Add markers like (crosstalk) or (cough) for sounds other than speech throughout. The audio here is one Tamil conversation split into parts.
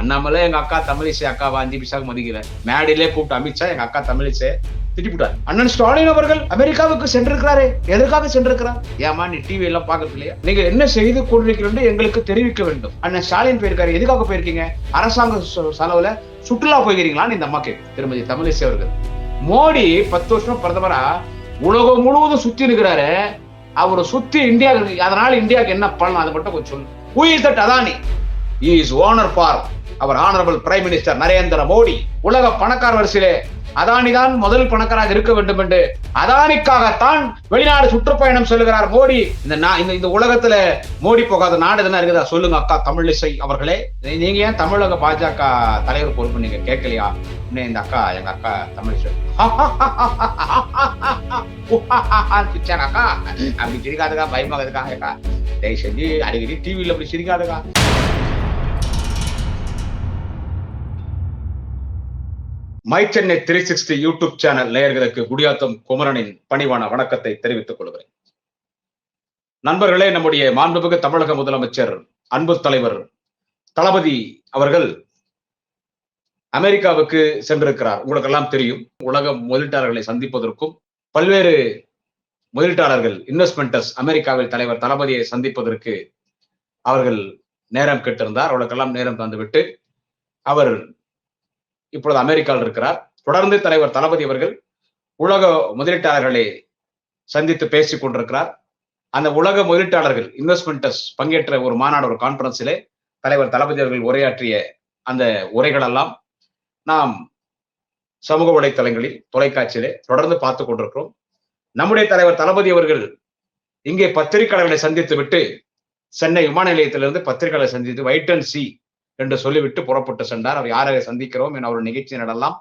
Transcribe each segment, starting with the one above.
அண்ணாமலை எங்க அக்கா தமிழிசை அக்காவை அஞ்சு பிசாக்கு மதிக்கல. மேடையிலே கூப்பிட்டு அமித்ஷா எங்க அக்கா தமிழிசை திட்டிவிட்டார் அண்ணன் ஸ்டாலின் அவர்கள் அமெரிக்காவுக்கு சென்றிருக்கிறாரே. எதற்காக சென்றிருக்கிறார்? ஏமா நீ டிவி எல்லாம் பாக்குறது இல்லையா? நீங்க என்ன செய்து கொண்டிருக்கிறீர்கள் எங்களுக்கு தெரிவிக்க வேண்டும். அண்ணன் ஸ்டாலின் போயிருக்காரு. எதுக்காக போயிருக்கீங்க? அரசாங்க செலவுல சுற்றுலா போயிருக்கீங்களான்னு இந்த அம்மா கேக்கு திருமதி தமிழிசை அவர்கள். மோடி பத்து வருஷம் பிரதமரா உலகம் முழுவதும் சுத்தி இருக்கிறாரு. அவரை சுத்தி இந்தியாவுக்கு அதனால இந்தியாவுக்கு என்ன பண்ணலாம்? அதை மட்டும் கொஞ்சம் சொல்லு. Who is that Adani is owner for our honourable prime minister Narendra Modi உலக பணக்கார வரிசையிலே அதானி தான் முதல் பணக்காராக இருக்க வேண்டும் என்று அதானிக்காகத்தான் வெளிநாடு சுற்றுப்பயணம் செல்கிறார் மோடி. இந்த நான் இந்த இந்த உலகத்துல மோடி போகாத நாடு எதுனா இருக்குதா? சொல்லுங்க அக்கா தமிழிசை அவர்களே. நீங்க ஏன் தமிழக பாஜக தலைவர் பொறுப்பு நீங்க கேட்கலையா? இன்னும் இந்த அக்கா எங்க அக்கா தமிழிசை. (laughs) அக்கா. அப்படி சிரிக்காதுக்கா பயமாகுதுக்கா அக்கா. தயவு செஞ்சு அடிக்கடி டிவியில அப்படி சிரிக்காதுக்கா. My Chennai three sixty YouTube channel நேயர்களுக்கு குடியாத்தம் குமரனின் பணிவான வணக்கத்தை தெரிவித்துக் கொள்கிறேன். நண்பர்களே நம்முடைய மாண்புமிகு தமிழக முதலமைச்சர் அன்பு தலைவர் தளபதி அவர்கள் அமெரிக்காவுக்கு சென்றிருக்கிறார். உங்களுக்கெல்லாம் தெரியும் உலக முதலீட்டாளர்களை சந்திப்பதற்கும் பல்வேறு முதலீட்டாளர்கள் இன்வெஸ்ட்மெண்டர்ஸ் அமெரிக்காவில் தலைவர் தளபதியை சந்திப்பதற்கு அவர்கள் நேரம் கேட்டிருந்தார். அவர்களுக்கெல்லாம் நேரம் தந்துவிட்டு அவர் இப்பொழுது அமெரிக்காவில் இருக்கிறார். தொடர்ந்து தலைவர் தளபதி அவர்கள் உலக முதலீட்டாளர்களை சந்தித்து பேசிக் கொண்டிருக்கிறார். அந்த உலக முதலீட்டாளர்கள் இன்வெஸ்ட்மெண்டர்ஸ் பங்கேற்ற ஒரு மாநாடு ஒரு கான்பரன்ஸிலே தலைவர் தளபதி அவர்கள் உரையாற்றிய அந்த உரைகளெல்லாம் நாம் சமூக வலைத்தளங்களில் தொலைக்காட்சியிலே தொடர்ந்து பார்த்து கொண்டிருக்கிறோம். நம்முடைய தலைவர் தளபதி அவர்கள் இங்கே பத்திரிகையாளர்களை சந்தித்து விட்டு சென்னை விமான நிலையத்திலிருந்து பத்திரிகையாளரை சந்தித்து வைட் அண்ட் சி என்று சொல்லிவிட்டு புறப்பட்டு சென்றார். அவர் யாரை சந்திக்கிறோம் என ஒரு நிகழ்ச்சி நடலாம்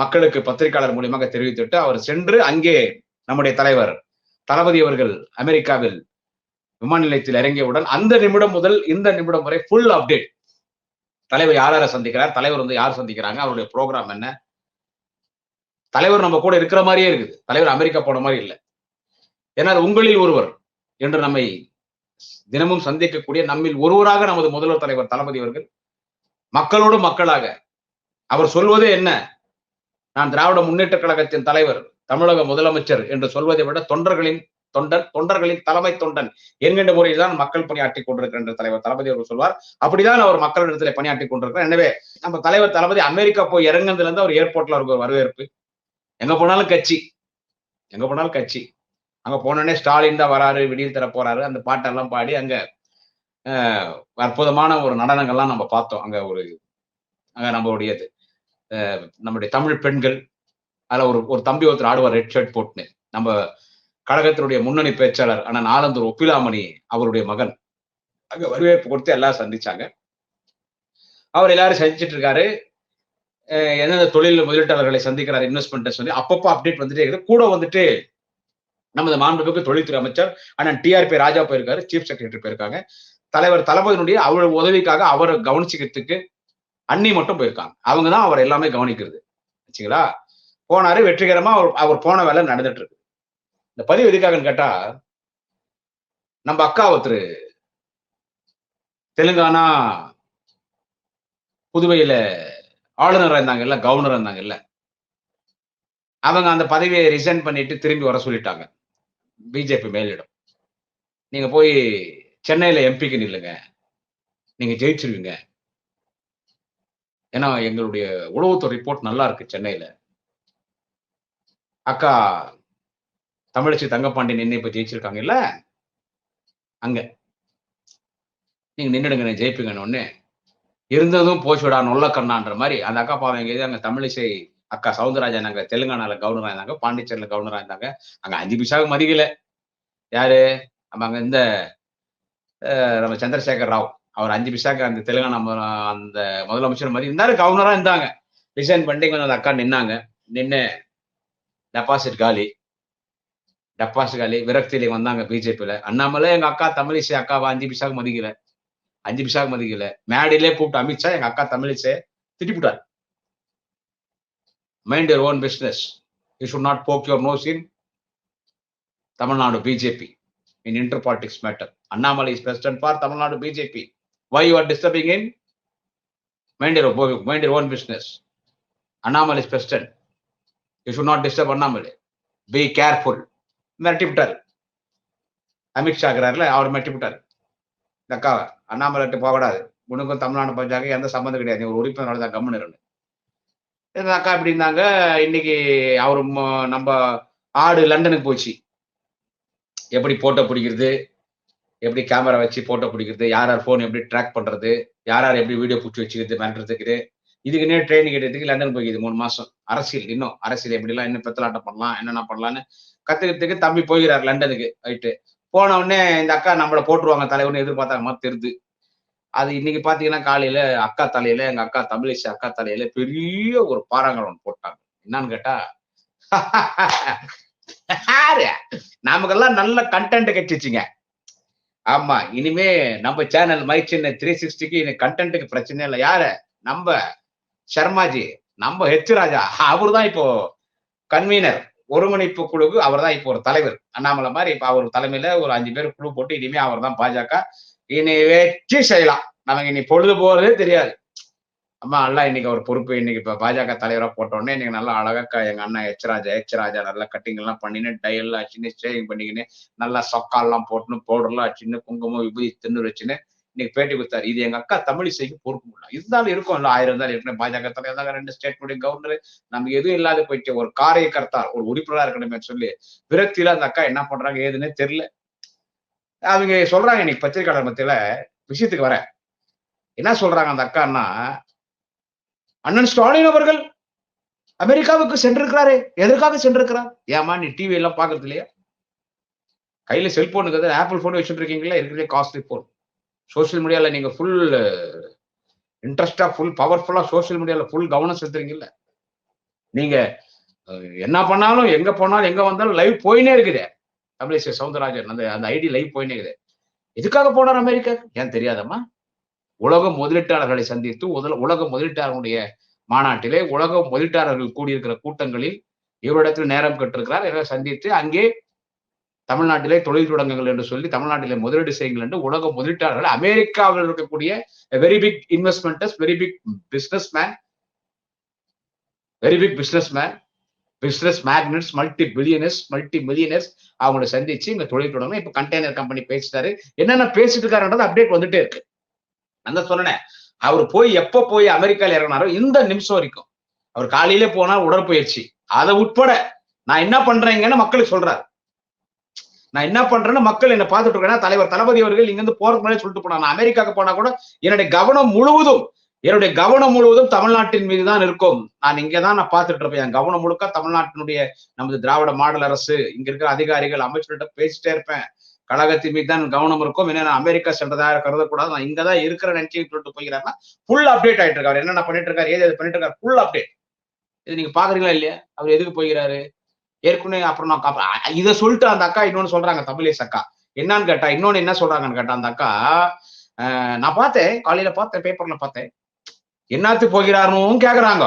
மக்களுக்கு பத்திரிகையாளர் மூலியமாக தெரிவித்துவிட்டு அவர் சென்று அங்கே நம்முடைய தலைவர் தளபதி அவர்கள் அமெரிக்காவில் விமான நிலையத்தில் இறங்கியவுடன் அந்த நிமிடம் முதல் இந்த நிமிடம் வரை ஃபுல் அப்டேட் தலைவர் யார் யாரை சந்திக்கிறார் தலைவர் வந்து யார் சந்திக்கிறாங்க அவருடைய ப்ரோக்ராம் என்ன? தலைவர் நம்ம கூட இருக்கிற மாதிரியே இருக்குது. தலைவர் அமெரிக்கா போன மாதிரி இல்லை. ஏன்னா உங்களில் ஒருவர் என்று நம்மை தினமும் சந்திக்கக்கூடிய நம்மில் ஒருவராக நமது முதல்வர் தலைவர் தளபதி அவர்கள் மக்களோடு மக்களாக. அவர் சொல்வது என்ன? நான் திராவிட முன்னேற்ற கழகத்தின் தலைவர் தமிழக முதலமைச்சர் என்று சொல்வதை விட தொண்டர்களின் தொண்டர் தொண்டர்களின் தலைமை தொண்டன் என்கின்ற முறையில் தான் மக்கள் பணியாற்றி கொண்டிருக்கின்ற தலைவர் தளபதி அவர்கள் சொல்வார். அப்படிதான் அவர் மக்களிடத்தில் பணியாற்றி கொண்டிருக்கிறார். எனவே நம்ம தலைவர் தளபதி அமெரிக்கா போய் இறங்குனதுல இருந்து அவர் ஏர்போர்ட்ல அவருக்கு ஒரு வரவேற்பு. எங்க போனாலும் கட்சி. எங்க போனாலும் கட்சி. அங்க போனோடனே ஸ்டாலின் தான் வராரு விடியல் தர போறாரு அந்த பாட்டெல்லாம் பாடி அங்க அற்புதமான ஒரு நடனங்கள்லாம் நம்ம பார்த்தோம். அங்க ஒரு அங்க நம்மளுடைய அஹ், நம்முடைய தமிழ் பெண்கள் அதில் ஒரு ஒரு தம்பி ஒருத்தர் ஆடுவார் ரெட் ஷர்ட் போட்டுன்னு. நம்ம கழகத்தினுடைய முன்னணி பேச்சாளர் அண்ணன் நாலந்தூர் ஒப்பிலாமணி அவருடைய மகன். அங்க வரவேற்பு கொடுத்து எல்லாரும் சந்திச்சாங்க. அவர் எல்லாரும் சந்திச்சிட்டு இருக்காரு அஹ், எந்தெந்த தொழில் முதலீட்டாளர்களை சந்திக்கிறார் இன்வெஸ்ட்மெண்ட் சொல்லி அப்பப்போ அப்டேட் வந்துட்டே இருக்குது. கூட வந்துட்டு நமது மாண்புமிகு தொழில்துறை அமைச்சர் அண்ணன் டிஆர்பி ராஜா போயிருக்காரு சீஃப் செக்ரட்டரி போயிருக்காங்க. தலைவர் தளபதியினுடைய அவர் உதவிக்காக அவரை கவனிச்சுக்கிறதுக்கு அண்ணி மட்டும் போயிருக்காங்க. அவங்க தான் அவர் எல்லாமே கவனிக்கிறது. வச்சுங்களா? போனாரு வெற்றிகரமா அவர் அவர் போன வேலை நடந்துட்டு இருக்கு இந்த பதிவு எதுக்காகன்னு கேட்டா நம்ம அக்கா ஒருத்தர் தெலுங்கானா புதுவையில ஆளுநரா இருந்தாங்கல்ல கவர்னரா இருந்தாங்கல்ல அவங்க அந்த பதவியை ரிசைன் பண்ணிட்டு திரும்பி வர சொல்லிட்டாங்க. பிஜேபி மேலிடம். நீங்க போய் சென்னையில எம்பிக்கு நில்லுங்க. நீங்க ஜெயிச்சிருவீங்க. ஏன்னா எங்களுடைய உளவுத்துறை ரிப்போர்ட் நல்லா இருக்கு சென்னையில. அக்கா தமிழச்சி தங்கப்பாண்டி நின்று இப்ப ஜெயிச்சிருக்காங்க இல்ல அங்க. நீங்க நின்றுடுங்க நான் ஜெயிப்பீங்கன்னு ஒண்ணு இருந்ததும் போச்சுடா நொல்ல கண்ணான்ற மாதிரி. அந்த அக்கா பாவம் எங்க அங்க தமிழிசை அக்கா சவுந்தரராஜன் அங்க தெலுங்கானால கவர்னரா இருந்தாங்க பாண்டிச்சேரியில கவர்னரா இருந்தாங்க அங்க அஞ்சு பிசாவுக்கு மதிக்கல. யாரு? நம்ம அங்க இந்த நம்ம சந்திரசேகர் ராவ் அவர் அஞ்சு பிசாக்கு அந்த தெலுங்கானா அந்த முதலமைச்சர் மாதிரி இருந்தாரு கவர்னரா இருந்தாங்க. ரிசைன் பண்ணி கொஞ்சம் அந்த அக்கா நின்னாங்க. நின்று டெபாசிட் காலி. டெபாசிட் காலி. விரக்தியில வந்தாங்க பிஜேபியில. அண்ணாமலை எங்க அக்கா தமிழிசை அக்காவை அஞ்சு பிசாக்கு மதிக்கல. அஞ்சு பிசாக்கு மதிக்கல. மேடையிலே கூப்பிட்டு அமித்ஷா எங்க அக்கா Tamilisai திட்டிவிட்டார் mind your own business you should not poke your nose in Tamil Nadu BJP in inter politics matter Annamalai is president for Tamil Nadu BJP why you are disturbing in mind your mind your own business Annamalai president you should not disturb Annamalai be careful மிரட்டி விட்டார் அமித்ஷா இருக்கிறாருல அவர் மிரட்டி விட்டார் இந்த அக்காவை அண்ணாமலை போகக்கூடாது. உனக்கும் தமிழ்நாடு பஞ்சாக எந்த சம்மந்தம் கிடையாது. ஒரு உறுப்பினர் தான் கம்முன்னு இருந்து இந்த அக்கா இப்படி இருந்தாங்க. இன்னைக்கு அவர் நம்ம ஆடு லண்டனுக்கு போச்சு. எப்படி போட்டோ பிடிக்கிறது? எப்படி கேமரா வச்சு போட்டோ பிடிக்கிறது யார் யார் ஃபோன் எப்படி ட்ராக் பண்றது யார் யார் எப்படி வீடியோ பிடிச்சி வச்சுக்கிறது மிரட்டுறதுக்கு இதுக்குன்னே ட்ரைனிங் எடுத்துக்கு லண்டன் போய்க்குது மூணு மாசம். அரசியல் இன்னும் அரசியல் எப்படிலாம் இன்னும் பெத்தலாட்டம் பண்ணலாம் என்னென்ன பண்ணலாம்னு கத்துக்கிறதுக்கு தம்பி போகிறார் லண்டனுக்கு ரைட்டு போன உடனே இந்த அக்கா நம்மளை போட்டுருவாங்க தலைவர்னு எதிர்பார்த்தாங்க மாதிரி தெரிது. அது இன்னைக்கு பாத்தீங்கன்னா காலையில அக்கா தலையில எங்க அக்கா தமிழிசை அக்கா தலையில பெரிய ஒரு பாறாங்கலம் போட்டாங்க. என்னன்னு கேட்டா (laughs) யாரு? நமக்கெல்லாம் நல்ல கண்டென்ட் கிடைச்சிச்சுங்க ஆமா இனிமே நம்ம சேனல் மை சின்ன த்ரீ சிக்ஸ்டிக்கு இனி கண்டென்ட்டுக்கு பிரச்சனை இல்லை. யாரு? நம்ம சர்மாஜி நம்ம ஹெச் ராஜா. அவர் தான் இப்போ கன்வீனர் ஒருங்கிணைப்பு குழுக்கு அவர் தான் இப்போ ஒரு தலைவர். அண்ணாமலை மாதிரி இப்போ அவர் தலைமையில ஒரு அஞ்சு பேர் குழு போட்டு இனிமே அவர் தான் பாஜக. இனி வெற்றி செய்யலாம் நமக்கு இனி பொழுது போறதே தெரியாது. அம்மா நல்லா இன்னைக்கு அவர் பொறுப்பு. இன்னைக்கு இப்ப பாஜக தலைவரா போட்ட உடனே இன்னைக்கு நல்லா அழகா எங்க அண்ணா எச்ராஜா எச்ராஜா நல்லா கட்டிங் எல்லாம் பண்ணின்னு டை ஆச்சுன்னு ஷேவிங் பண்ணிக்கின்னு நல்லா சொக்கால்லாம் போட்டுன்னு பவுடர்லாம் ஆச்சுன்னு குங்குமம் விபூதி தின்னு வச்சுன்னு இன்னைக்கு பேட்டி கொடுத்தாரு. இது எங்க அக்கா தமிழிசைக்கு பொறுப்பு இல்லை இருந்தாலும் இருக்கும். இல்ல ஆயிரம் இருந்தாலும் இருக்கணும் பாஜக தலைவர் தான் ரெண்டு ஸ்டேட்னுடைய கவர்னர் நமக்கு எதுவும் இல்லாத போயிட்டு ஒரு காரியகர்த்தா ஒரு உறுப்பினரா இருக்கணுமே சொல்லி விரக்தியில அந்த அக்கா என்ன பண்றாங்க ஏதுன்னே தெரியல. அவங்க சொல்றாங்க இன்னைக்கு பத்திரிகையாளர் மத்தியில விஷயத்துக்கு வர. என்ன சொல்றாங்க அந்த அக்கான்னா அண்ணன் ஸ்டாலின் அவர்கள் அமெரிக்காவுக்கு சென்றிருக்கிறாரே. எதற்காக சென்றிருக்கிறார்? ஏமா நீ டிவி எல்லாம் பாக்குறது இல்லையா? கையில செல்போனுக்கு ஆப்பிள் போன் வச்சுட்டு இருக்கீங்களா இருக்கிறதே காஸ்ட்லி போன் சோஷியல் மீடியால நீங்க ஃபுல் இன்ட்ரெஸ்டா ஃபுல் பவர்ஃபுல்லா சோஷியல் மீடியால ஃபுல் கவனம் செலுத்துறீங்கல்ல. நீங்க என்ன பண்ணாலும் எங்க போனாலும் எங்க வந்தாலும் லைவ் போயினே இருக்குது. தமிழிசை சவுந்தரராஜன் அந்த அந்த ஐடி லைவ் போயினே இருக்குது. எதுக்காக போனார் அமெரிக்கா ஏன் தெரியாதம்மா? உலக முதலீட்டாளர்களை சந்தித்து உதல உலக முதலீட்டாளர்களுடைய மாநாட்டிலே உலக முதலீட்டாளர்கள் கூடியிருக்கிற கூட்டங்களில் இவரிடத்தில் நேரம் கட்டிருக்கிறார். இவரை சந்தித்து அங்கே தமிழ்நாட்டிலே தொழில் தொடங்குங்கள் என்று சொல்லி தமிழ்நாட்டிலே முதலீடு செய்யுங்கள் என்று உலக முதலீட்டாளர்கள் அமெரிக்காவில் இருக்கக்கூடிய very big investors very big businessman very big businessman business magnates multi billionaires multi millionaires அவங்கள சந்திச்சு இங்க தொழில் தொடங்கணும். இப்ப கண்டெய்னர் கம்பெனி பேசிட்டாரு. என்னென்ன பேசிட்டு இருக்காருன்றது அப்டேட் வந்துட்டே இருக்கு. அந்த சொன்னேன் அவர் போய் எப்ப போய் அமெரிக்கால இறங்கினாரோ இந்த நிமிஷம் வரைக்கும். அவர் காலையிலே போனா உடற்பயிற்சி. அதை உட்பட நான் என்ன பண்றேங்கன்னு மக்களுக்கு சொல்றாரு. நான் என்ன பண்றேன்னு மக்கள் என்ன பார்த்துட்டு இருக்கேன்னா தலைவர் தளபதி அவர்கள் இங்க இருந்து போறதுக்கு முன்னாடி சொல்லிட்டு போனா நான் அமெரிக்காவுக்கு போனா கூட என்னுடைய கவனம் முழுவதும் என்னுடைய கவனம் முழுவதும் தமிழ்நாட்டின் மீது தான் இருக்கும். நான் இங்கே தான் நான் பார்த்துட்டு இருப்பேன். என் கவனம் முழுக்க தமிழ்நாட்டினுடைய நமது திராவிட மாடல் அரசு இங்க இருக்கிற அதிகாரிகள் அமைச்சர்கிட்ட பேசிட்டே இருப்பேன். கழகத்தின் மீது தான் கவனம் இருக்கும். என்ன நான் அமெரிக்கா சென்றதா கருதக்கூடாது. நான் இங்க தான் இருக்கிற நினைச்சு சொல்லிட்டு போகிறாருன்னா ஃபுல் அப்டேட் ஆயிட்டு இருக்காரு. என்னென்ன பண்ணிட்டு இருக்காரு ஏது பண்ணிட்டு இருக்காரு ஃபுல் அப்டேட் இது நீங்க பாக்குறீங்களா இல்லையா? அவர் எதுக்கு போகிறாரு ஏற்கனவே அப்புறம் நான் இதை சொல்லிட்டு அந்த அக்கா இன்னொன்னு சொல்றாங்க தமிழேஸ் அக்கா. என்னன்னு கேட்டா இன்னொன்னு என்ன சொல்றாங்கன்னு கேட்டா அந்த அக்கா நான் பார்த்தேன் காலையில பார்த்தேன் பேப்பர்ல பார்த்தேன். என்னத்து போகிறாருன்னு கேக்குறாங்க.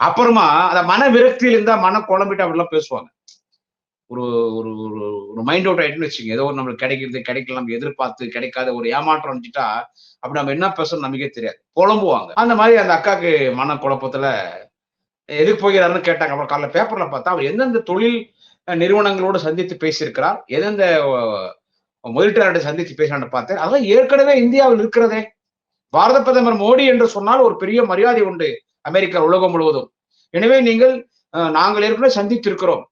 அப்புறமா அந்த மன விரக்தியில இருந்தா மன குழம்பிட்டு அப்படிலாம் பேசுவாங்க. ஒரு ஒரு ஒரு ஒரு மைண்ட் அவுட் ஆயிட்டுன்னு வச்சுங்க ஏதோ ஒரு நம்மளுக்கு கிடைக்கிறது கிடைக்கல நம்ம எதிர்பார்த்து கிடைக்காத ஒரு ஏமாற்றம் வந்துட்டா அப்படி நம்ம என்ன பேசணும் நமக்கே தெரியாது. புலம்புவாங்க. அந்த மாதிரி அந்த அக்காக்கு மன குழப்பத்துல எதுக்கு போகிறாருன்னு கேட்டாங்க. அப்புறம் காலைல பேப்பர்ல பார்த்தா அவர் எந்தெந்த தொழில் நிறுவனங்களோடு சந்தித்து பேசியிருக்கிறார் எந்தெந்த அஹ், முதலீட்டாளர்களை சந்தித்து பேசினான்னு பார்த்தேன். அதெல்லாம் ஏற்கனவே இந்தியாவில் இருக்கிறதே. பாரத பிரதமர் மோடி என்று சொன்னால் ஒரு பெரிய மரியாதை உண்டு அமெரிக்கா உலகம் முழுவதும். எனவே நீங்கள் நாங்கள் ஏற்கனவே சந்தித்திருக்கிறோம்.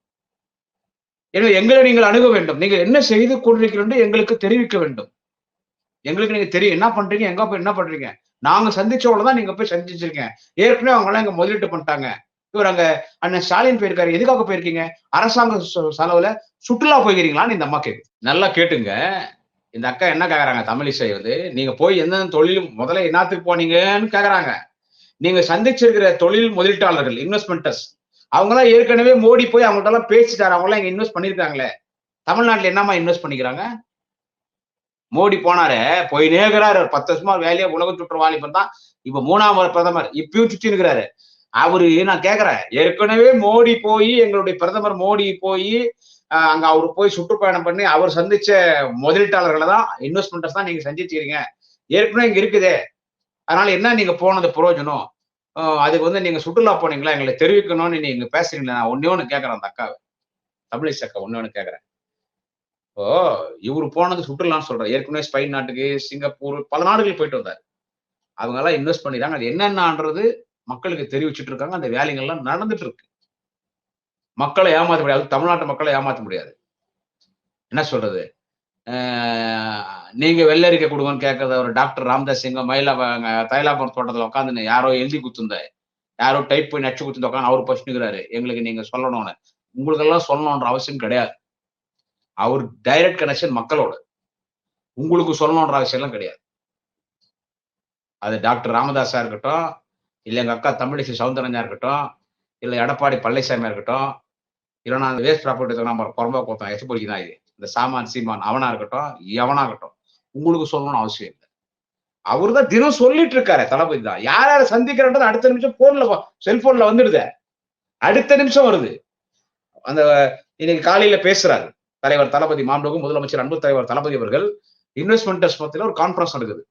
எனவே எங்களை நீங்கள் அணுக வேண்டும். நீங்கள் என்ன செய்து கொண்டிருக்கிறீர்கள் என்று எங்களுக்கு தெரிவிக்க வேண்டும். எங்களுக்கு நீங்க தெரியும். என்ன பண்றீங்க? எங்க போய் என்ன பண்றீங்க? நாங்க சந்திச்சவங்களதான் நீங்க போய் சந்திச்சிருக்கீங்க. ஏற்கனவே அவங்க எல்லாம் இங்க முதலீட்டு பண்ணிட்டாங்க. இவர் அங்க அண்ணன் ஸ்டாலின் போயிருக்காரு. எதுக்காக போயிருக்கீங்க? அரசாங்க செலவுல சுற்றுலா போயிருக்கீங்களான்னு இந்த அம்மா கேக்கு நல்லா கேட்டுங்க. இந்த அக்கா என்ன கேக்குறாங்க? தமிழிசை வந்து நீங்க போய் எந்தெந்த தொழில் முதல்ல என்னத்துக்கு போனீங்கன்னு கேக்குறாங்க. நீங்க சந்திச்சிருக்கிற தொழில் முதலீட்டாளர்கள் இன்வெஸ்ட்மெண்டர்ஸ் அவங்க ஏற்கனவே மோடி போய் அவங்கள்ட்ட எல்லாம் பேசிட்டாரு. அவங்க இங்க இன்வெஸ்ட் பண்ணிருக்காங்களே தமிழ்நாட்டில் என்னமா இன்வெஸ்ட் பண்ணிக்கிறாங்க? மோடி போனாரு போய் நேர்கிறாரு பத்து வருஷமா வேலையை உலக சுற்று வாலிபர் தான். இப்ப மூணாம் பிரதமர். இப்பயும் சுற்றி இருக்கிறாரு. அவரு நான் கேக்குறேன். ஏற்கனவே மோடி போய் எங்களுடைய பிரதமர் மோடி போய் அங்க அவரு போய் சுற்றுப்பயணம் பண்ணி அவர் சந்திச்ச முதலீட்டாளர்களை தான் இன்வெஸ்ட்மெண்ட்ஸ் தான் நீங்க சந்திச்சிக்கிறீங்க ஏற்கனவே இங்க இருக்குதே. அதனால என்ன நீங்க போனது பிரயோஜனம்? அதுக்கு வந்து நீங்க சுற்றுலா போனீங்களா? எங்களை தெரிவிக்கணும்னு நீங்க பேசுறீங்களா நான் ஒன்னே ஒண்ணு கேட்கறேன் அந்த அக்காவை. தமிழிசை அக்கா ஒன்னே ஒண்ணு கேட்கறேன் இப்போ இவரு போனது சுற்றுலான்னு சொல்றேன் ஏற்கனவே ஸ்பெயின் நாட்டுக்கு சிங்கப்பூர் பல நாடுகள் போயிட்டு வந்தாரு. அவங்க எல்லாம் இன்வெஸ்ட் பண்ணிடுறாங்க அது என்னென்னன்றது மக்களுக்கு தெரிவிச்சிட்டு இருக்காங்க. அந்த வேலைகள்லாம் நடந்துட்டு இருக்கு. மக்களை ஏமாற்ற முடியாது. தமிழ்நாட்டு மக்களை ஏமாற்ற முடியாது. என்ன சொல்றது? நீங்க வெள்ளரிக்கை கொடுங்கன்னு கேட்கறத ஒரு டாக்டர் ராம்தாஸ் சிங்க மயிலா தைலாபுரம் தோட்டத்துல உட்காந்து யாரோ எழுதி குத்துந்த யாரோ டைப் பண்ணி நச்சு குத்துந்த உட்காந்து அவர் பசினுக்கிறாரு எங்களுக்கு நீங்க சொல்லணும்னு உங்களுக்கெல்லாம் சொல்லணுன்ற அவசியம் கிடையாது. அவர் டைரக்ட் கனெக்ஷன் மக்களோட. உங்களுக்கு சொல்லணுன்ற அவசியம்லாம் கிடையாது. அது டாக்டர் ராமதாஸா இருக்கட்டும் இல்லை எங்கள் அக்கா தமிழிசை சவுந்தரஞ்சா இருக்கட்டும் இல்லை எடப்பாடி பழனிசாமியா இருக்கட்டும் இல்லைன்னா அந்த வேஸ்ட் ப்ராப்பர்ட்டி நம்ம குறம்பா கொடுத்தோம் எக்ஸ்போர்ட் தான் இது? இந்த சாமான் சீமான் அவனா இருக்கட்டும் எவனாகட்டும் உங்களுக்கு சொல்லணும்னு அவசியம் இல்லை. அவரு தான் தினம் சொல்லிட்டு இருக்காரு தளபதி தான். யார் யாரை சந்திக்கிறன்றது அடுத்த நிமிஷம் போன்ல செல்போன்ல வந்துடுது. அடுத்த நிமிஷம் வருது. அந்த இன்னைக்கு காலையில பேசுறாரு. தலைவர் தளபதி மாம்பகம் முதலமைச்சர் அன்பு தலைவர் தளபதி அவர்கள் இன்வெஸ்ட்மெண்டர்ஸ் பத்தில ஒரு கான்ஃபரன்ஸ் நடக்குது.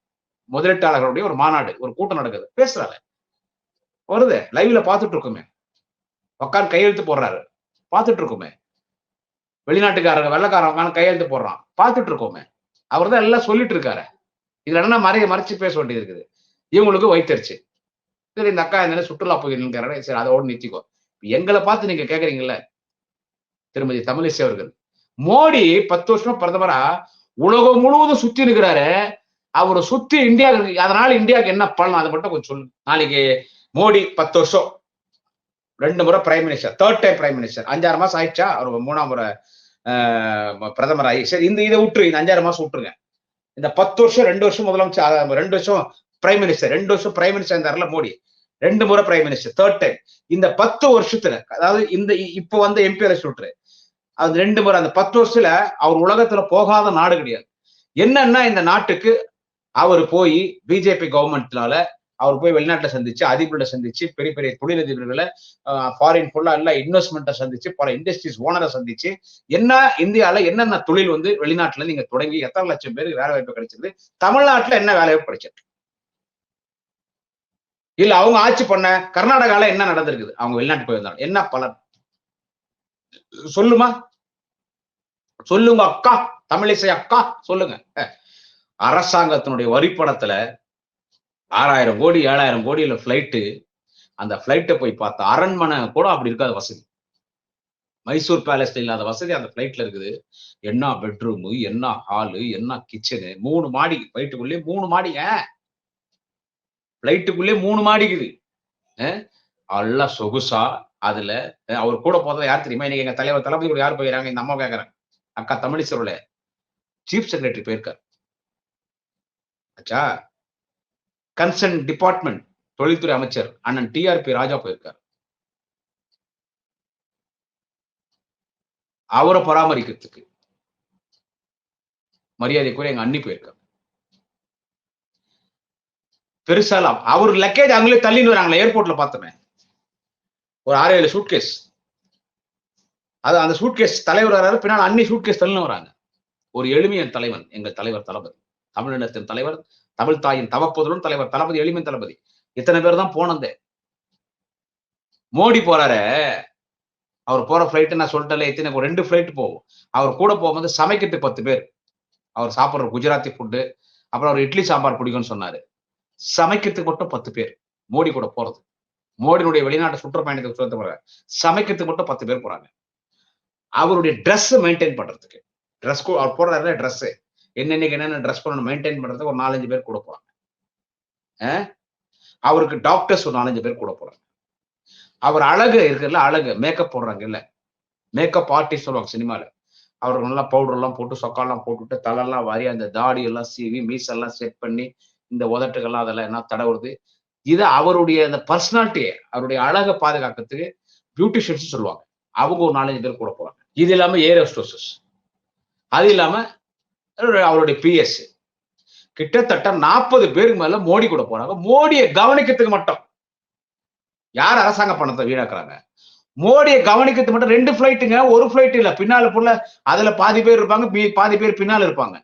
முதலீட்டாளர்களுடைய ஒரு மாநாடு ஒரு கூட்டம் நடக்குது. பேசுறாரு. வருது. லைவ்ல பாத்துட்டு இருக்குமே. உக்கார் கையெழுத்து போடுறாரு. பார்த்துட்டு இருக்கோமே வெளிநாட்டுக்காரங்க வெள்ளக்காரங்க உட்காந்து கையெழுத்து போடுறான். பார்த்துட்டு இருக்கோமே அவர் தான் எல்லாம் சொல்லிட்டு இருக்காரு இதுல என்ன மறைய மறைச்சு பேச வேண்டியது இருக்குது. இவங்களுக்கு வைத்தறிச்சு. சரி இந்த அக்கா என்ன சுற்றுலா போயிருக்காரு சரி அதோட நிறுத்திக்கோ. எங்களை பார்த்து நீங்க கேக்குறீங்கல்ல திருமதி தமிழிசை அவர்கள். மோடி பத்து வருஷமா பிரதமரா உலகம் முழுவதும் சுத்தி இருக்கிறாரு. அவரை சுத்தி இந்தியா அதனால இந்தியாவுக்கு என்ன பண்ணலாம்? அதை மட்டும் கொஞ்சம் சொல்லு. நாளைக்கு மோடி பத்து வருஷம் ரெண்டு முறை prime minister third time prime minister அஞ்சாறு மாசம் ஆயிடுச்சா? அவர் மூணாம் முறை பிரதமர் ஆகி. சரி இந்த இதை விட்டுரு இந்த அஞ்சாறு மாசம் விட்டுருங்க. இந்த பத்து வருஷம் ரெண்டு வருஷம் முதலமைச்சர் ரெண்டு வருஷம் பிரைம் மினிஸ்டர் ரெண்டு வருஷம் பிரைம் மினிஸ்டர் இருந்தார்ல மோடி. ரெண்டு முறை பிரைம் மினிஸ்டர் தேர்ட் டைம் இந்த பத்து வருஷத்துல அதாவது இந்த இப்போ வந்து எம்பி அரசு விட்டுரு அது ரெண்டு முறை அந்த பத்து வருஷத்துல அவர் உலகத்துல போகாத நாடு கிடையாது. என்னன்னா இந்த நாட்டுக்கு அவர் போய் பிஜேபி கவர்மெண்ட்னால அவர் போய் வெளிநாட்டுல சந்திச்சு அதிபர்களை சந்திச்சு பெரிய பெரிய தொழிலதிபர்களை ஃபாரின் ஃபுல்லா எல்லாம் இன்வெஸ்ட்மெண்ட்டை சந்திச்சு பல இண்டஸ்ட்ரீஸ் ஓனரை சந்திச்சு என்ன இந்தியால என்னென்ன தொழில் வந்து வெளிநாட்டுல நீங்க தொடங்கி எத்தனை லட்சம் பேருக்கு வேலை வாய்ப்பு கிடைச்சது தமிழ்நாட்டுல என்ன வேலை வாய்ப்பு கிடைச்சிருக்கு இல்ல அவங்க ஆட்சி பண்ண கர்நாடகால என்ன நடந்திருக்குது? அவங்க வெளிநாட்டு போயிருந்தாங்க என்ன பலன் சொல்லுமா? சொல்லுங்க அக்கா தமிழிசை அக்கா சொல்லுங்க. அரசாங்கத்தினுடைய வரிப்படத்துல ஆறாயிரம் கோடி ஏழாயிரம் கோடியில ஃபிளைட்டு அந்த ஃப்ளைட்டை போய் பார்த்தா அரண்மனை கூட அப்படி இருக்காது வசதி. மைசூர் பேலஸ்ல இல்லாத வசதி அந்த ஃப்ளைட்ல இருக்குது. என்ன பெட்ரூமு என்ன ஹாலு என்ன கிச்சனு மூணு மாடி ஃப்ளைட்டுக்குள்ளே மூணு மாடிங்க ஃப்ளைட்டுக்குள்ளே மூணு மாடிக்குது நல்லா சொகுசா அதுல அவர் கூட போறதா யார் தெரியுமா? இன்னைக்கு எங்க தலைவர் தளபதி கூட யார் போயிறாங்க? இந்த அம்மா கேக்குறேன் அக்கா தமிழிசரோட சீஃப் செக்ரட்டரி போயிருக்காரு. ஆச்சா கன்சர்ன் டிபார்ட்மெண்ட் தொழில்துறை அமைச்சர் அண்ணன் டிஆர்பி ராஜா போயிருக்கார். அவரை பராமரிக்கிறதுக்கு மரியாதைக்குரிய எங்க அண்ணி போயிருக்காங்க பெருசாலாம் அவர் லக்கேஜ் அவங்களே தள்ளின்னு வராங்களே ஏர்போர்ட்ல பார்த்தோமே. ஒரு ஆறு ஏழு சூட்கேஸ் அது அந்த சூட்கேஸ் தலைவர் வராரு பின்னால் அன்னி சூட்கேஸ் தள்ளின்னு வராங்க. ஒரு எளிமையன் தலைவன் எங்கள் தலைவர் தளபதி. தமிழினத்தின் தலைவர் தமிழ் தாயின் தவப்புதலும் தலைவர் தளபதி எளிமன் தளபதி. இத்தனை பேர் தான் போனந்த மோடி போறாரு. அவர் போற ஃபிளைட்டு நான் சொல்லிட்டேன் இத்தனை ரெண்டு ஃபிளைட் போகும். அவர் கூட போகும்போது சமைக்கிறது பத்து பேர். அவர் சாப்பிட்ற குஜராத்தி ஃபுட்டு அப்புறம் அவர் இட்லி சாம்பார் பிடிக்கும்னு சொன்னாரு. சமைக்கிறதுக்கு மட்டும் பத்து பேர் மோடி கூட போறது. மோடியினுடைய வெளிநாட்டு சுற்றுப்பயணத்துக்கு சொல்ல போறாங்க சமைக்கிறதுக்கு மட்டும் பத்து பேர் போறாங்க. அவருடைய ட்ரெஸ் மெயின்டைன் பண்றதுக்கு. ட்ரெஸ் அவர் போடுறாரு ட்ரெஸ்ஸு என்னென்னைக்கு என்னென்ன ட்ரெஸ் பண்ணணும் மெயின்டைன் பண்றதுக்கு ஒரு நாலஞ்சு பேர் கூட போறாங்க. அவருக்கு டாக்டர்ஸ் ஒரு நாலஞ்சு பேர் கூட போறாங்க. அவர் அழகு இருக்குல்ல அழகு மேக்கப் போடுறாங்க இல்ல. மேக்கப் ஆர்டிஸ்ட் சொல்லுவாங்க சினிமால. அவர் நல்லா பவுடர் எல்லாம் போட்டு சொக்காலாம் போட்டுட்டு தலைலாம் வாரி அந்த தாடியெல்லாம் சீவி மீசெல்லாம் செட் பண்ணி இந்த உதட்டுகள்லாம் அதெல்லாம் என்ன தடவுறது இது அவருடைய அந்த பர்சனாலிட்டியை அவருடைய அழகை பாதுகாக்கிறதுக்கு பியூட்டிஷியன்ஸ் சொல்லுவாங்க. அவங்க ஒரு நாலஞ்சு பேர் கூட போவாங்க இது இல்லாம ஏர் ஹோஸ்டோசஸ் அது இல்லாம அவருடைய பிஎஸ் கிட்டத்தட்ட நாற்பது பேருக்கு மேல மோடி கூட போறாங்க மோடியை கவனிக்கிறதுக்கு மட்டும். யார் அரசாங்க பணத்தை வீணாக்குறாங்க? மோடியை கவனிக்கிறது மட்டும் ரெண்டு பிளைட்டுங்க ஒரு பிளைட் இல்ல. பின்னால புள்ள அதுல பாதி பேர் இருப்பாங்க பாதி பேர் பின்னால இருப்பாங்க.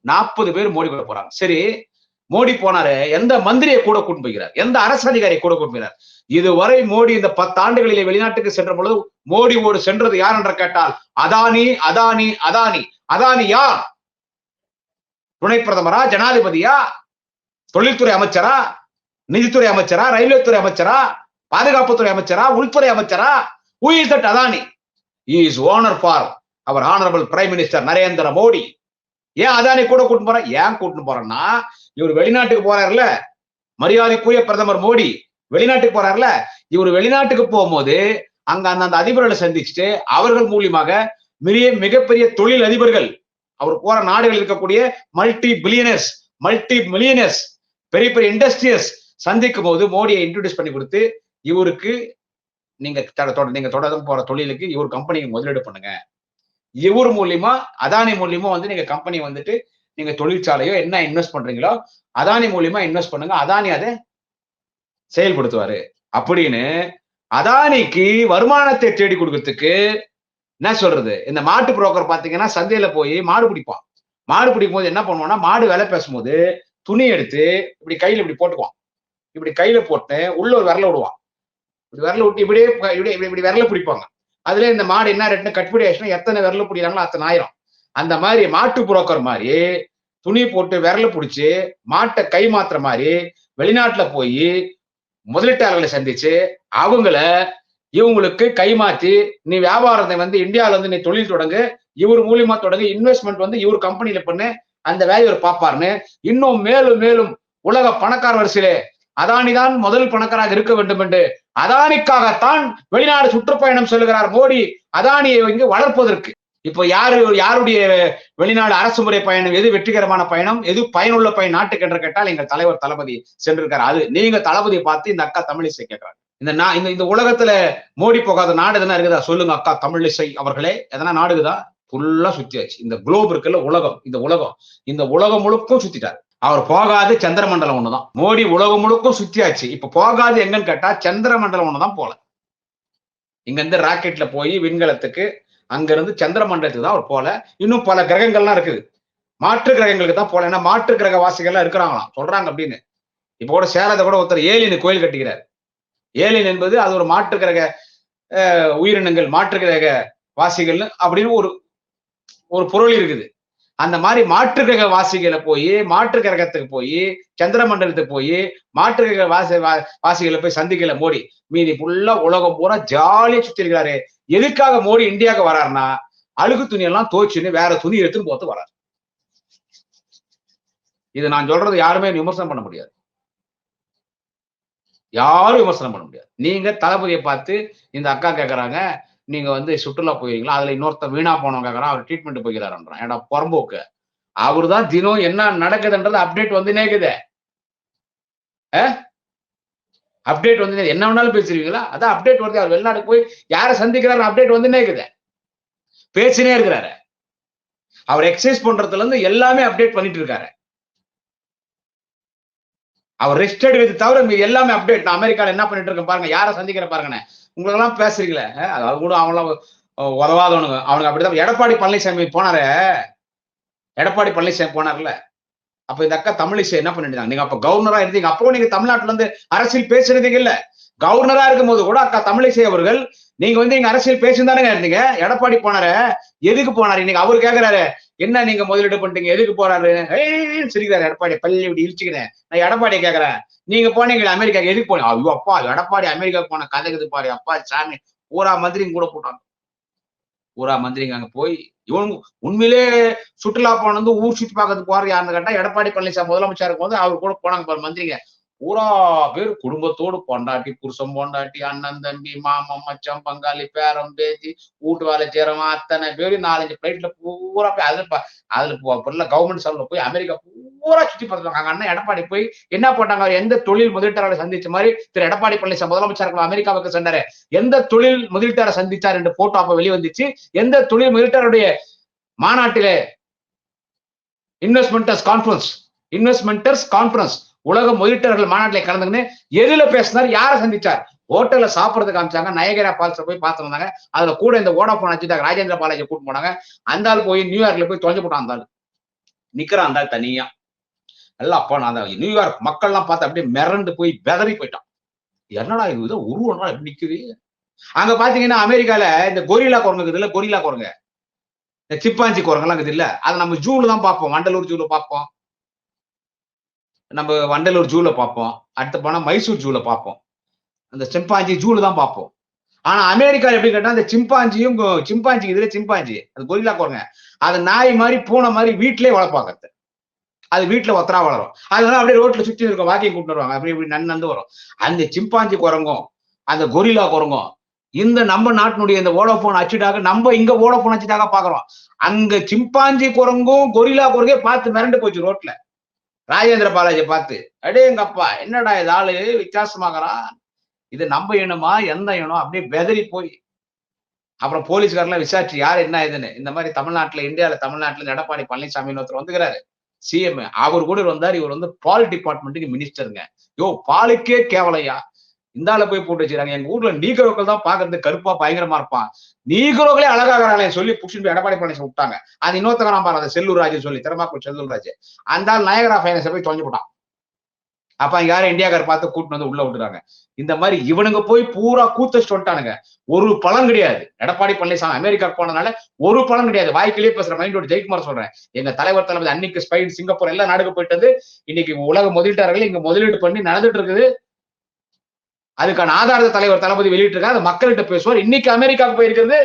நாற்பது பேர் மோடி கூட போறாங்க. சரி மோடி போனாரு எந்த மந்திரியை கூட கூட்டு போகிறார் எந்த அரசு அதிகாரியை கூட கூட்டு போகிறார் இதுவரை மோடி இந்த பத்தாண்டுகளிலே வெளிநாட்டுக்கு சென்ற பொழுது மோடி ஒரு சென்றது யார் என்று கேட்டால் அதானி அதானி அதானி. அதானி யார்? துணை பிரதமரா ஜனாதிபதியா தொழில்துறை அமைச்சரா நிதித்துறை அமைச்சரா ரயில்வே துறை அமைச்சரா பாதுகாப்புத்துறை அமைச்சரா உள்துறை அமைச்சரா who is that Adani is owner for our honourable prime minister Narendra Modi ஏன் அதானி கூட கூட்டு போறேன் ஏன் கூட்டு போறேன்னா இவர் வெளிநாட்டுக்கு போறாருல மரியாதைக்குரிய பிரதமர் மோடி வெளிநாட்டுக்கு போறாருல இவர் வெளிநாட்டுக்கு போகும்போது அங்க அந்த அதிபர்களை சந்திச்சுட்டு அவர்கள் மூலியமாக மிக மிகப்பெரிய தொழில் அதிபர்கள் அவர் போற நாடுகள் இருக்கக்கூடிய மல்டி பில்லியனர்ஸ் மல்டி மில்லியனர்ஸ் பெரிய பெரிய இண்டஸ்ட்ரியஸ் சந்திக்கும் போது மோடியை இன்ட்ரடியூஸ் பண்ணி கொடுத்து இவருக்கு நீங்க நீங்க தொடர்ந்து போற தொழிலுக்கு இவர் கம்பெனிக்கு முதலீடு பண்ணுங்க. இவர் மூலியமா அதானி மூலியமா வந்து நீங்க கம்பெனி வந்துட்டு நீங்க தொழிற்சாலையோ என்ன இன்வெஸ்ட் பண்றீங்களோ அதானி மூலியமா இன்வெஸ்ட் பண்ணுங்க. அதானி அதை செயல்படுத்துவாரு. அப்படின்னு அதானிக்கு வருமானத்தை தேடி கொடுக்கறதுக்கு என்ன சொல்றது? இந்த மாட்டு புரோக்கர் பாத்தீங்கன்னா சந்தையில போய் மாடு பிடிப்பான். மாடு பிடிக்கும் போது என்ன பண்ணுவான்னா மாடு வேலை பேசும்போது துணி எடுத்து இப்படி கையில இப்படி போட்டுக்குவான். இப்படி கையில போட்டு உள்ள ஒரு விரல விடுவான். இப்படி விரல விட்டு இப்படியே இப்படி இப்படி விரல பிடிப்பாங்க. அதுல இந்த மாடு என்ன ரேட்னு கட்டுப்படி ஆயிடுச்சுன்னா எத்தனை விரல பிடிக்கிறாங்களோ அத்தனை ஆயிரம். அந்த மாதிரி மாட்டு புரோக்கர் மாதிரி துணி போட்டு விரல பிடிச்சி மாட்டை கை மாத்துற மாதிரி வெளிநாட்டுல போய் முதலீட்டாளர்களை சந்திச்சு அவங்கள இவங்களுக்கு கைமாத்தி நீ வியாபாரத்தை வந்து இந்தியாவில வந்து நீ தொழில் தொடங்கு இவர் மூலியமா தொடங்கு இன்வெஸ்ட்மெண்ட் வந்து இவர் கம்பெனியில பண்ணு அந்த வேலையை பாப்பாருன்னு இன்னும் மேலும் மேலும் உலக பணக்கார வரிசையிலே அதானிதான் முதல் பணக்காராக இருக்க வேண்டும் என்று அதானிக்காகத்தான் வெளிநாடு சுற்றுப்பயணம் செல்கிறார் மோடி. அதானியை இங்கு வளர்ப்பதற்கு. இப்போ யாரு யாருடைய வெளிநாடு அரசு முறை பயணம் எது வெற்றிகரமான பயணம் எது பயனுள்ள பயன் நாட்டுக்கு என்று கேட்டால் எங்கள் தலைவர் தளபதி சென்றிருக்காரு. அது நீங்க தளபதியை பார்த்து இந்த அக்கா தமிழிசை கேட்கிறார். இந்த நான் இந்த இந்த உலகத்துல மோடி போகாத நாடு எதனா இருக்குதா? சொல்லுங்க அக்கா தமிழிசை அவர்களே. எதனா நாடுதா ஃபுல்லா சுத்தியாச்சு இந்த குளோப் இருக்குல்ல உலகம். இந்த உலகம். இந்த உலகம் முழுக்கும் சுத்திட்டாரு. அவர் போகாது சந்திரமண்டலம் ஒண்ணுதான். மோடி உலகம் முழுக்கும் சுத்தியாச்சு இப்ப போகாது எங்கன்னு கேட்டா சந்திரமண்டலம் ஒண்ணுதான் போல. இங்க இருந்து ராக்கெட்ல போய் விண்கலத்துக்கு அங்க இருந்து சந்திரமண்டலத்துக்கு தான் அவர் போல. இன்னும் பல கிரகங்கள்லாம் இருக்குது. மாற்று கிரகங்களுக்கு தான் போல. ஏன்னா மாற்று கிரக வாசிகள்லாம் இருக்கிறாங்களாம். சொல்றாங்க அப்படின்னு. இப்போ கூட சேலத்தை கூட ஒருத்தர் ஏலியன் கோயில் கட்டிக்கிறார். ஏலியன் என்பது அது ஒரு மாற்று கிரக உயிரினங்கள் மாற்று கிரக வாசிகள்னு அப்படின்னு ஒரு ஒரு பொருள் இருக்குது. அந்த மாதிரி மாற்று கிரக வாசிகளை போய் மாற்று கிரகத்துக்கு போய் சந்திர மண்டலத்துக்கு போய் மாற்று கிரக வாசி வாசிகளை போய் சந்திக்கல மோடி. மீதி ஃபுல்லா உலகம் பூரா ஜாலியா சுத்தி இருக்கிறாரு. எதுக்காக மோடி இந்தியாவுக்கு வராருன்னா அழுகு துணியெல்லாம் தோச்சுன்னு வேற துணி எடுத்துன்னு போத்து வராரு. இது நான் சொல்றது யாருமே விமர்சனம் பண்ண முடியாது. யாரும் விமர்சனம் பண்ண முடியாது. நீங்க தளபதியை பார்த்து இந்த அக்கா கேட்கறாங்க நீங்க வந்து சுற்றுலா போயிருக்கீங்களா அதுல இன்னொருத்த வீணா போனவங்க கேட்கறான் அவர் ட்ரீட்மெண்ட் போகிறாருன்றான் ஏன்னா புறம்போக்கு. அவரு தான் தினம் என்ன நடக்குதுன்றது அப்டேட் வந்து நேக்குது அப்டேட் வந்து என்ன வேணாலும் பேசுறீங்களா அதான் அப்டேட் வருது. அவர் வெளிநாடு போய் யாரை சந்திக்கிறாரு அப்டேட் வந்து நேக்குது பேசினே இருக்கிறாரு. அவர் எக்ஸசைஸ் பண்றதுல இருந்து எல்லாமே அப்டேட் பண்ணிட்டு இருக்காரு. அவர் ரெஸ்ட் எடுக்கிறது தவிர மீது எல்லாமே அப்டேட் நான் அமெரிக்காவில் என்ன பண்ணிட்டு இருக்கேன் பாருங்க யாரை சந்திக்கிற பாருங்கண்ணே. உங்களெல்லாம் பேசுறீங்களே? அது கூட அவங்களாம் உதவாதவனுங்க. அவனுக்கு அப்படிதான் எடப்பாடி பழனிசாமி போனாரு. எடப்பாடி பழனிசாமி போனார்ல. அப்ப இந்த அக்கா தமிழிசை என்ன பண்ணிட்டு நீங்க அப்ப கவர்னரா இருந்தீங்க. அப்போ நீங்க தமிழ்நாட்டுல இருந்து அரசியல் பேசுறதுங்க இல்ல. கவர்னரா இருக்கும் போது கூட அக்கா தமிழிசை அவர்கள் நீங்க வந்து இங்க அரசியல் பேசியிருந்தானுங்க இருந்தீங்க. எடப்பாடி போனாரு. எதுக்கு போனாரு? இன்னைக்கு அவர் கேக்குறாரு. என்ன நீங்க முதலீடு பண்ணிட்டீங்க? எதுக்கு போறாரு? சிரிக்கிறாரு. எடப்பாடி பள்ளி இப்படி இழிச்சுக்கிறேன் நான் எடப்பாடி கேக்குறேன். நீங்க போனீங்க அமெரிக்காக்கு எதுக்கு போனீங்க? ஐயோ அப்பா எடப்பாடி அமெரிக்கா போன கதைக்குது பாரு. அப்பா சாமி. பூரா மந்திரிங்க கூட போட்டாங்க. பூரா மந்திரிங்க அங்க போய் இவன் உண்மையிலே சுற்றுலா போனது ஊர் சுற்றி பார்க்கறதுக்கு போற யாருன்னு கேட்டா எடப்பாடி பழனிசாமி முதலமைச்சர் இருக்கும் போது அவர் கூட போனாங்க பாரு மந்திரிங்க. பூரா பேர் குடும்பத்தோடு பொண்டாட்டி புருஷன் பொண்டாட்டி அண்ணன் தம்பி மாமன் மச்சம் பங்காளி பேரம் பேச்சு வீட்டு வேலை செய்யறவன் அத்தனை பேர் நாலஞ்சு பிளைட்ல பூரா போய் அதுல அதுல பொருள கவர்மெண்ட் சவுல போய் அமெரிக்கா பூரா சுத்தி பார்த்துருக்காங்க அண்ணன் எடப்பாடி போய் என்ன போட்டாங்க? எந்த தொழில் முதலீட்டாளரை சந்திச்ச மாதிரி திரு எடப்பாடி பழனிசாமி முதலமைச்சர் அமெரிக்காவுக்கு சென்றாரு. எந்த தொழில் முதலீட்டாரை சந்திச்சார் என்று போட்டோ அப்ப வெளிவந்துச்சு. எந்த தொழில் முதலீட்டாருடைய மாநாட்டிலே இன்வெஸ்ட்மெண்டர்ஸ் கான்ஃபரன்ஸ் இன்வெஸ்ட்மெண்டர்ஸ் கான்ஃபரன்ஸ் உலக முதலீட்டர்கள் மாநாட்டில் கலந்துக்கின்னு எதில பேசினார் யாரை சந்திச்சார்? ஹோட்டல்ல சாப்பிடறதுக்கு காமிச்சாங்க நயகரா பால்ஸ் போய் பார்த்து வந்தாங்க. அதுல கூட இந்த ஓடாஃபோன் அச்சுட்டாங்க ராஜேந்திர பாலாஜி கூட்டு போனாங்க. அந்த ஆள் போய் நியூயார்க்ல போய் தொலைஞ்சு போட்டான் அந்த ஆள். நிக்கிறான் அந்த ஆள் தனியா. எல்லாம் அப்பா நான் தான் நியூயார்க் மக்கள்லாம் பார்த்து அப்படியே மிரண்டு போய் பெதறி போயிட்டான். என்னடா இது இது உருவம் எப்படி நிக்குது? அங்க பாத்தீங்கன்னா அமெரிக்கால இந்த கொரில்லா குரங்கு இருக்குது இல்ல? கொரில்லா குரங்கு. இந்த சிப்பாஞ்சி குரங்கெல்லாம் இருக்குது இல்ல? அதை நம்ம ஜூல தான் பார்ப்போம் வண்டலூர் ஜூல பார்ப்போம். நம்ம வண்டலூர் ஜூல பார்ப்போம். அடுத்து போனால் மைசூர் ஜூல பார்ப்போம். அந்த சிம்பாஞ்சி ஜூல தான் பார்ப்போம். ஆனா அமெரிக்கா எப்படி கேட்டா அந்த சிம்பாஞ்சியும் சிம்பாஞ்சி இதுல சிம்பாஞ்சி. அது கொரில்லா குரங்க. அது நாய் மாதிரி பூனை மாதிரி வீட்டிலே வளர்ப்பாங்க. அது. அது வீட்டுல ஒத்தரா வளரும். அதனால அப்படியே ரோட்ல சுத்தி இருக்கும் வாக்கிங் கூட்டு வருவாங்க. அப்படி இப்படி நன் நந்து வரும். அந்த சிம்பாஞ்சி குரங்கும் அந்த கொரில்லா குரங்கும் இந்த நம்ம நாட்டினுடைய இந்த ஓடோபோன் அச்சுட்டாக நம்ம இங்க ஓடோபோன் அச்சுட்டாக பாக்குறோம் அங்க சிம்பாஞ்சி குரங்கும் கொரில்லா குரங்கே பார்த்து மிரண்டு போச்சு ரோட்ல. ராஜேந்திர பாலாஜி பார்த்து அடே எங்க அப்பா என்னடா இது ஆளு? வித்தியாசமாகறான் இது நம்ம இனமா? எந்த இனம்? அப்படியே பெதறி போய் அப்புறம் போலீஸ்காரெல்லாம் விசாரிச்சு யார் என்ன இதுன்னு இந்த மாதிரி தமிழ்நாட்டுல இந்தியால தமிழ்நாட்டுல எடப்பாடி பழனிசாமின்னு ஒருத்தர் வந்துக்கிறாரு. சிஎம் அவர் கூட வந்தார் இவர் வந்து பால் டிபார்ட்மெண்ட்டுக்கு மினிஸ்டருங்க. யோ பாலுக்கே கேவலையா? இந்த போய் போட்டு வச்சிருக்காங்க எங்க ஊர்ல நீகரோக்கள் தான் பாக்குறது கருப்பா பயங்கரமா இருப்பான். நீகரோக்களே அழகாகிறாங்களே சொல்லி புடிச்சுட்டு போய் எடப்பாடி பழனிசாமி விட்டாங்க. அது இன்னொருத்தங்க பாரு அந்த செல்லூர் ராஜு சொல்லி திறமாக்குள் செல்லூர் ராஜு. அந்த ஆள் நயகரா ஃபைனான்ஸை போய் தொலைஞ்சு போட்டான். அப்ப யாரும் இந்தியாக்கார பார்த்து கூட்டிட்டு வந்து உள்ள விட்டுறாங்க. இந்த மாதிரி இவனுங்க போய் பூரா கூத்தச்சு வந்துட்டானுங்க. ஒரு பலன் கிடையாது. எடப்பாடி பழனிசாமி அமெரிக்கா போனதுனால ஒரு பலன் கிடையாது. வாய்க்கிலேயே பேசுற மைண்டோட ஜெயக்குமார் சொல்றேன். எங்க தலைவர் தளபதி அன்னைக்கு ஸ்பெயின் சிங்கப்பூர் எல்லாம் நாடுக்கு போயிட்டது இன்னைக்கு உலக முதலீட்டாளர்கள் இங்க முதலீடு பண்ணி நடந்துட்டு இருக்குது. அதுக்கான ஆதாரத்தை தலைவர் தளபதி வெளியிட்டிருக்காரு. அது மக்கள்கிட்ட பேசுவார். இன்னைக்கு அமெரிக்காவுக்கு போயிருக்கிறது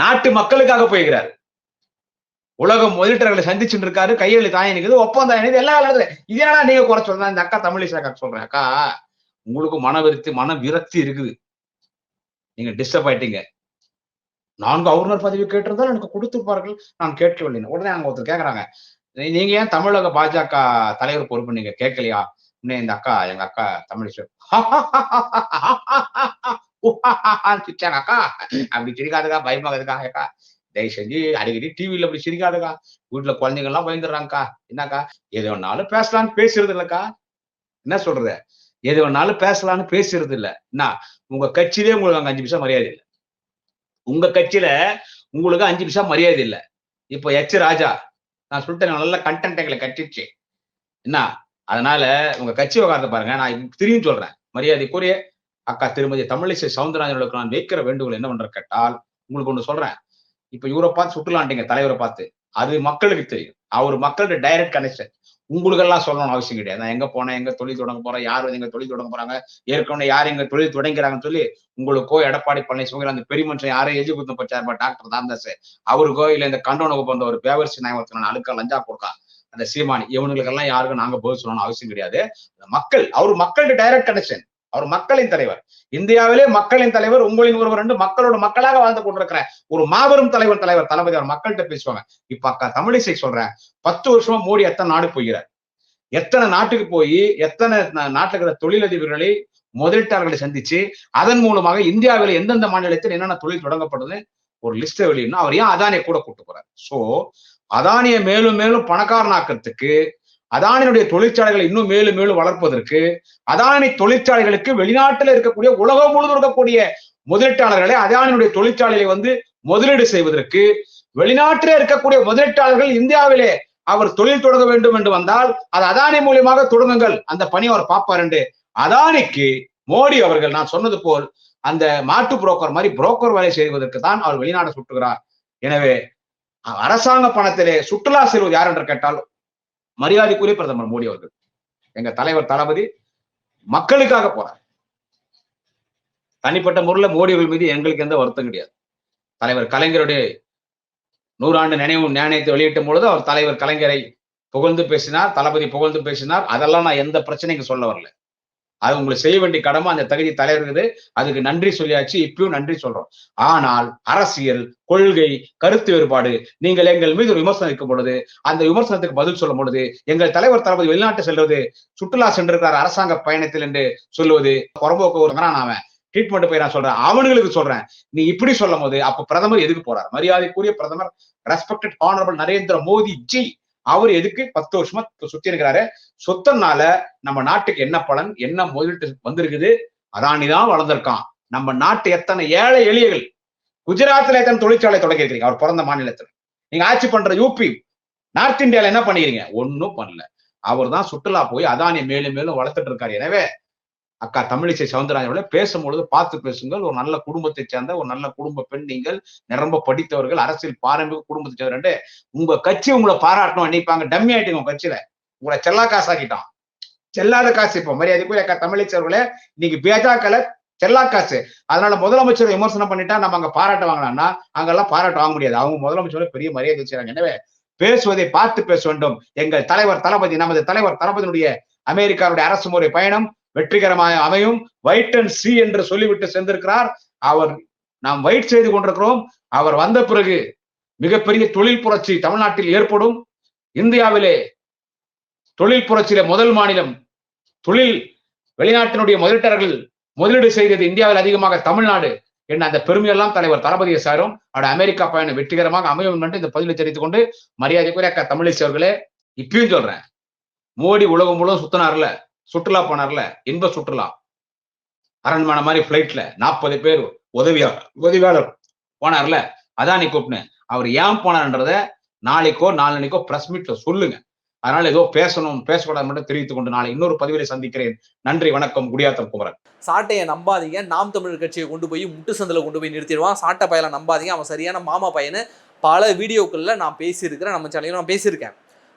நாட்டு மக்களுக்காக போயிருக்கிறார். உலகம் முதலீட்டர்களை சந்திச்சுட்டு இருக்காரு. கையெழுத்து தாயம் ஒப்பந்தம் இணைது எல்லாம் நடக்குது இது என்னடா நீங்க குறை சொல்றேன் இந்த அக்கா தமிழிசை அக்கா சொல்றேன். அக்கா உங்களுக்கு மன விருத்தி மன விரக்தி இருக்குது. நீங்க டிஸ்டர்ப் ஆயிட்டீங்க. நான்கு கவர்னர் பதவி கேட்டிருந்தால் எனக்கு கொடுத்துருப்பார்கள். நான் கேட்கவில்லை. உடனே அங்க ஒருத்தர் கேட்கறாங்க நீங்க ஏன் தமிழக பாஜக தலைவர் பொறுப்பு நீங்க கேட்கலையா? உடனே இந்த அக்கா எங்க அக்கா தமிழ் சிரிச்சாங்க அக்கா அப்படி சிரிக்காதுக்கா பயமாகுதுக்கா அக்கா தயவு செஞ்சு அடிக்கடி டிவியில அப்படி சிரிக்காதுக்கா வீட்டுல குழந்தைங்க எல்லாம் பயந்துடுறாங்கக்கா என்னக்கா எது வேணாலும் பேசலாம்னு பேசுறது இல்லக்கா என்ன சொல்றது எது வேணாலும் பேசலாம்னு பேசுறது இல்ல என்ன உங்க கட்சியிலே உங்களுக்கு அங்க அஞ்சு நிமிஷம் மரியாதை இல்லை உங்க கட்சியில உங்களுக்கு அஞ்சு நிமிஷம் மரியாதை இல்லை இப்போ எச் ராஜா நான் சொல்லிட்டேன் நல்ல கண்டென்ட் எங்களை கட்டிச்சு என்ன அதனால உங்க கட்சி விவகாரத்தை பாருங்க நான் திரும்பி சொல்றேன். மரியாதைக்குரிய அக்கா திருமதி தமிழிசை சவுந்தரராஜனுக்கு நான் வைக்கிற வேண்டுகோள் என்ன பண்ற கேட்டால் உங்களுக்கு ஒண்ணு சொல்றேன். இப்ப இவரை பார்த்து சுட்டுலான்ட்டீங்க தலைவரை பார்த்து. அது மக்களுக்கு தெரியும். அவர் மக்கள்கிட்ட டைரக்ட் கனெக்ஷன் உங்களுக்கு எல்லாம் சொல்லணும்னு அவசியம் கிடையாது. நான் எங்க போனேன் எங்க தொழில் தொடங்க போறேன் யார் வந்து எங்க தொழில் தொடங்க போறாங்க ஏற்கனவே யார் எங்க தொழில் தொடங்கிறாங்கன்னு சொல்லி உங்களுக்கோ எடப்பாடி பழனிசாமி அந்த பெரிய மனுஷன் யாரும் எஜி குத்தம் பச்சார் டாக்டர் ராமதாஸ் அவருக்கோ இல்ல இந்த கண்டோனுக்கு வந்த ஒரு பேவர்சி நாயகத்தின அழுக்கா லஞ்சா கொடுக்கா அந்த சீமானி இவனுங்களுக்கெல்லாம் யாருக்கும் நாங்க பதில் சொல்லணும்னு அவசியம் கிடையாது. மக்கள் அவர் மக்களுக்கு டைரக்ட் கனெக்ஷன் அவர் மக்களின் தலைவர். இந்தியாவிலே மக்களின் தலைவர் உங்களின் ஒருவர் ரெண்டு மக்களோட மக்களாக வாழ்ந்து கொண்டிருக்கிற ஒரு மாபெரும் தலைவர் தலைவர் தளபதி அவர் மக்கள்கிட்ட பேசுவாங்க. இப்ப அக்கா தமிழிசை சொல்றேன். பத்து வருஷமா மோடி எத்தனை நாடு போகிறார்? எத்தனை நாட்டுக்கு போய் எத்தனை நா- நாட்டுல இருக்கிற தொழிலதிபர்களை முதலீட்டாளர்களை சந்திச்சு அதன் மூலமாக இந்தியாவில் எந்தெந்த மாநிலத்தில் என்னென்ன தொழில் தொடங்கப்படுது? ஒரு லிஸ்ட் வெளியிடணும். அவர் ஏன் அதானே கூட கூட்டு போறாரு? சோ அதானியை மேலும் மேலும் பணக்காரனாக்கிறதுக்கு அதானியுடைய தொழிற்சாலைகளை இன்னும் மேலும் மேலும் வளர்ப்பதற்கு அதானி தொழிற்சாலைகளுக்கு வெளிநாட்டுல இருக்கக்கூடிய உலகம் முழுவதும் இருக்கக்கூடிய முதலீட்டாளர்களை அதானியுடைய தொழிற்சாலையை வந்து முதலீடு செய்வதற்கு வெளிநாட்டிலே இருக்கக்கூடிய முதலீட்டாளர்கள் இந்தியாவிலே அவர் தொழில் தொடங்க வேண்டும் என்று வந்தால் அது அதானி மூலியமாக தொடங்குங்கள். அந்த பணி அவர் பார்ப்பார் என்று அதானிக்கு மோடி அவர்கள் நான் சொன்னது போல் அந்த மாட்டு புரோக்கர் மாதிரி புரோக்கர் வேலை செய்வதற்கு தான் அவர் வெளிநாடு சுட்டுகிறார் எனவே அரசாங்க பணத்திலே சுற்றுலா செல்வது யார் என்று கேட்டால் மரியாதைக்குரிய பிரதமர் மோடி அவர்கள். எங்க தலைவர் தளபதி மக்களுக்காக போறார் தனிப்பட்ட முறையில் மோடிகள் மீது எங்களுக்கு எந்த வருத்தம் கிடையாது. தலைவர் கலைஞருடைய நூறாண்டு நினைவு நாணயத்தை வெளியிட்டும் பொழுது அவர் தலைவர் கலைஞரை புகழ்ந்து பேசினார் தளபதி புகழ்ந்து பேசினார். அதெல்லாம் நான் எந்த பிரச்சனைக்கு சொல்ல வரல. அது உங்களுக்கு செய்ய வேண்டிய கடமை அந்த தகுதி தலைவருக்குது அதுக்கு நன்றி சொல்லியாச்சு. இப்பயும் நன்றி சொல்றோம். ஆனால் அரசியல் கொள்கை கருத்து வேறுபாடு நீங்கள் எங்கள் மீது ஒரு விமர்சனம் இருக்கும் பொழுது அந்த விமர்சனத்துக்கு பதில் சொல்லும் பொழுது எங்கள் தலைவர் தளபதி வெளிநாட்டு செல்வது சுற்றுலா சென்றிருக்கிறார் அரசாங்க பயணத்தில் என்று சொல்லுவது புறம்போக்கு ஒரு நான் அவன். ட்ரீட்மெண்ட் போய் நான் சொல்றேன். அவனுங்களுக்கு சொல்றேன். நீ இப்படி சொல்லும் போது அப்ப பிரதமர் எதுக்கு போறார்? மரியாதைக்குரிய பிரதமர் ரெஸ்பெக்டட் ஹானரபிள் நரேந்திர மோடி ஜி அவர் எதுக்கு பத்து வருஷமா சுத்தி இருக்கிறாரு? சொத்தனால நம்ம நாட்டுக்கு என்ன பலன் என்ன முதலீட்டு வந்திருக்குது? அதானி தான் வளர்ந்திருக்கான். நம்ம நாட்டு எத்தனை ஏழை எளியர்கள்? குஜராத்ல எத்தனை தொழிற்சாலை தொடங்கி இருக்கிறீங்க? அவர் பிறந்த மாநிலத்தில். நீங்க ஆட்சி பண்ற யூபி நார்த் இந்தியால என்ன பண்ணிக்கிறீங்க? ஒன்னும் பண்ணல. அவர் தான் சுற்றுலா போய் அதானி மேலும் மேலும் வளர்த்துட்டு இருக்காரு. எனவே அக்கா தமிழிசை சவுந்தரராஜனோட பேசும்பொழுது பார்த்து பேசுங்கள். ஒரு நல்ல குடும்பத்தை சேர்ந்த ஒரு நல்ல குடும்ப பெண் நீங்கள். நிரம்ப படித்தவர்கள் அரசியல் பாரம்பரிய குடும்பத்தை சேர்ந்த உங்க கட்சி உங்களை பாராட்டணும் நினைப்பாங்க டம்மி ஆயிட்டீங்க உங்க கட்சியில. உங்களை செல்லா காசு ஆக்கிட்டான் செல்லாத காசு இப்போ. போய் அக்கா தமிழிசை அவர்களே இன்னைக்கு பேஜாக்கல செல்லா காசு. அதனால முதலமைச்சர் விமர்சனம் பண்ணிட்டா நம்ம அங்க பாராட்ட வாங்கலாம்னா அங்கெல்லாம் பாராட்ட வாங்க முடியாது. அவங்க முதலமைச்சர் பெரிய மரியாதை செய்யறாங்க எனவே பேசுவதை பார்த்து பேச வேண்டும். எங்கள் தலைவர் தளபதி நமது தலைவர் தளபதியினுடைய அமெரிக்காவுடைய அரசு முறை பயணம். வெற்றிகரமாக அமையும். வைட் அண்ட் சி என்று சொல்லிவிட்டு சென்றிருக்கிறார். அவர் நாம் வெயிட் செய்து கொண்டிருக்கிறோம். அவர் வந்த பிறகு மிகப்பெரிய தொழில் புரட்சி தமிழ்நாட்டில் ஏற்படும். இந்தியாவிலே தொழில் புரட்சியில முதல் மாநிலம் தொழில் வெளிநாட்டினுடைய முதலீட்டாளர்கள் முதலீடு செய்தது இந்தியாவில் அதிகமாக தமிழ்நாடு என்ன அந்த பெருமையெல்லாம் தலைவர் தளபதியை சாரும் அவருடைய அமெரிக்கா பயணம் வெற்றிகரமாக அமையும் என்று இந்த பதிலை தெரிவித்துக் கொண்டு மரியாதைக்குரிய அக்கா தமிழிசை அவர்களே இப்பயும் சொல்றேன். மோடி உலகம் முழுவதும் சுத்தினார்ல. சுற்றுலா போனார்ல இன்ப சுற்றுலா. அரண்மனை மாதிரி பிளைட்ல நாற்பது பேர் உதவியாளர் உதவியாளர் போனார்ல அதான் நீ கூப்பினேன் அவர் ஏன் போனார்ன்றத நாளைக்கோ நாளன்னைக்கோ பிரஸ் மீட்ல சொல்லுங்க. அதனால ஏதோ பேசணும் பேசக்கூடாது மட்டும் தெரிவித்துக் கொண்டு நாளை இன்னொரு பதிவிலை சந்திக்கிறேன். நன்றி வணக்கம் குடியாத்தம் குமரன். சாட்டையை நம்பாதீங்க. நாம் தமிழர் கட்சியை கொண்டு போய் முட்டு சந்தில கொண்டு போய் நிறுத்திடுவான். சாட்டை பயலை நம்பாதீங்க. அவன் சரியான மாமா பையனு பல வீடியோக்களில் நான் பேசியிருக்கிறேன். நம்ம சேனலில் நான் பேசியிருக்கேன்.